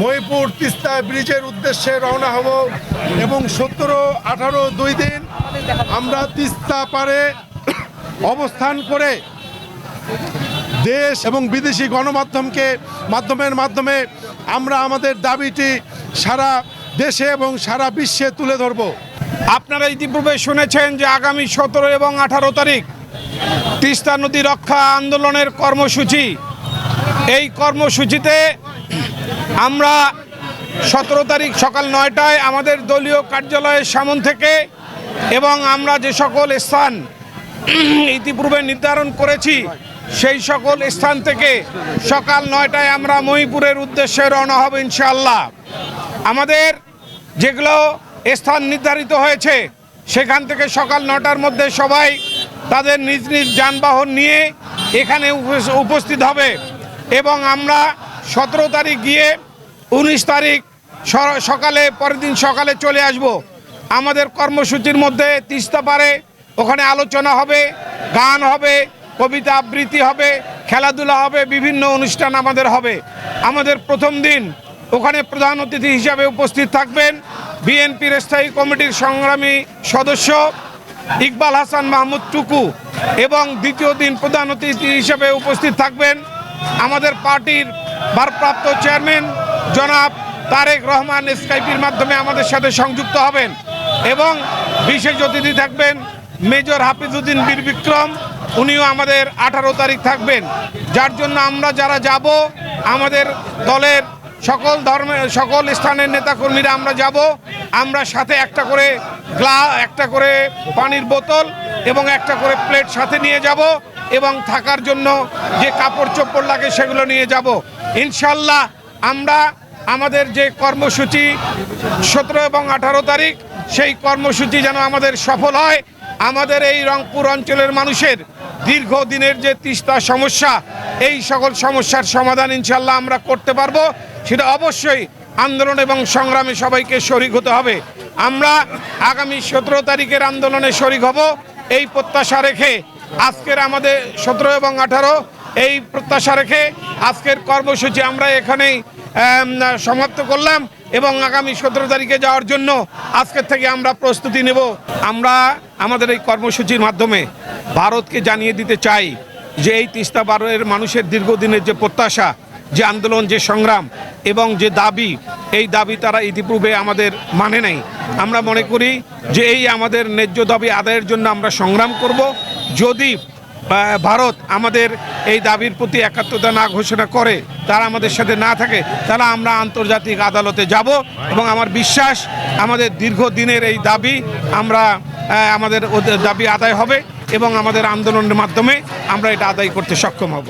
মহিপুর তিস্তা ব্রিজের উদ্দেশ্যে রওনা হব এবং সতেরো, আঠারো, দুই দিন আমরা তিস্তা পারে অবস্থান করে দেশ এবং বিদেশি গণমাধ্যমকে, মাধ্যমের মাধ্যমে আমরা আমাদের দাবিটি সারা দেশে এবং সারা বিশ্বে তুলে ধরব। আপনারা ইতিপূর্বে শুনেছেন যে আগামী সতেরো এবং আঠারো তারিখ তিস্তা নদী রক্ষা আন্দোলনের কর্মসূচি। এই কর্মসূচিতে আমরা সতেরো তারিখ সকাল নয়টায় আমাদের দলীয় কার্যালয়ের সামন থেকে এবং আমরা যে সকল স্থান ইতিপূর্বে নির্ধারণ করেছি, সেই সকল স্থান থেকে সকাল নয়টায় আমরা মহিপুরের উদ্দেশ্যে রওনা হব ইনশাআল্লাহ। আমাদের যেগুলো স্থান নির্ধারিত হয়েছে, সেখান থেকে সকাল নটার মধ্যে সবাই তাদের নিজ নিজ যানবাহন নিয়ে এখানে উপস- উপস্থিত হবে। এবং আমরা সতেরো তারিখ গিয়ে উনিশ তারিখ সকালে পরের দিন সকালে চলে আসব। আমাদের কর্মসূচির মধ্যে তিস্তা পারে, ওখানে আলোচনা হবে, গান হবে, কবিতা আবৃত্তি হবে, খেলাধুলা হবে, বিভিন্ন অনুষ্ঠান আমাদের হবে। আমাদের প্রথম দিন ওখানে প্রধান অতিথি হিসাবে উপস্থিত থাকবেন বিএনপির স্থায়ী কমিটির সংগ্রামী সদস্য ইকবাল হাসান মাহমুদ টুকু এবং দ্বিতীয় দিন প্রধান অতিথি হিসাবে উপস্থিত থাকবেন আমাদের পার্টির ভারপ্রাপ্ত চেয়ারম্যান জনাব তারেক রহমান স্কাইপির মাধ্যমে আমাদের সাথে সংযুক্ত হবেন এবং বিশেষ অতিথি থাকবেন মেজর হাফিজউদ্দিন বীর বিক্রম, উনিও আমাদের আঠারো তারিখ থাকবেন। যার জন্য আমরা যারা যাব, আমাদের দলের সকল ধর্মের সকল স্থানের নেতাকর্মীরা আমরা যাব। আমরা সাথে একটা করে গ্লা, একটা করে পানির বোতল এবং একটা করে প্লেট সাথে নিয়ে যাব। এবং থাকার জন্য যে কাপড় চোপড় লাগে সেগুলো নিয়ে যাব। ইনশাল্লাহ আমরা আমাদের যে কর্মসূচি সতেরো এবং আঠারো তারিখ, সেই কর্মসূচি যেন আমাদের সফল হয়। আমাদের এই রংপুর অঞ্চলের মানুষের দীর্ঘদিনের যে তিস্তা সমস্যা, এই সকল সমস্যার সমাধান ইনশাল্লাহ আমরা করতে পারব। সেটা অবশ্যই আন্দোলন এবং সংগ্রামে সবাইকে শরিক হতে হবে। আমরা আগামী সতেরো তারিখের আন্দোলনে শরিক হব। এই প্রত্যাশা রেখে আজকের আমাদের সতেরো এবং আঠারো এই প্রত্যাশা রেখে আজকের কর্মসূচি আমরা এখানেই সমাপ্ত করলাম এবং আগামী সতেরো তারিখে যাওয়ার জন্য আজকের থেকে আমরা প্রস্তুতি নেব। আমরা আমাদের এই কর্মসূচির মাধ্যমে ভারতকে জানিয়ে দিতে চাই যে এই তিস্তা বারোয়ের মানুষের দীর্ঘদিনের যে প্রত্যাশা যে আন্দোলন, যে সংগ্রাম এবং যে দাবি, এই দাবি তারা ইতিপূর্বে আমাদের মানে নাই। আমরা মনে করি যে এই আমাদের ন্যায্য দাবি আদায়ের জন্য আমরা সংগ্রাম করব। যদি ভারত আমাদের এই দাবির প্রতি একাত্মতা না ঘোষণা করে, তারা আমাদের সাথে না থাকে, তাহলে আমরা আন্তর্জাতিক আদালতে যাব এবং আমার বিশ্বাস আমাদের দীর্ঘদিনের এই দাবি আমরা আমাদের দাবি আদায় হবে এবং আমাদের আন্দোলনের মাধ্যমে আমরা এটা আদায় করতে সক্ষম হব।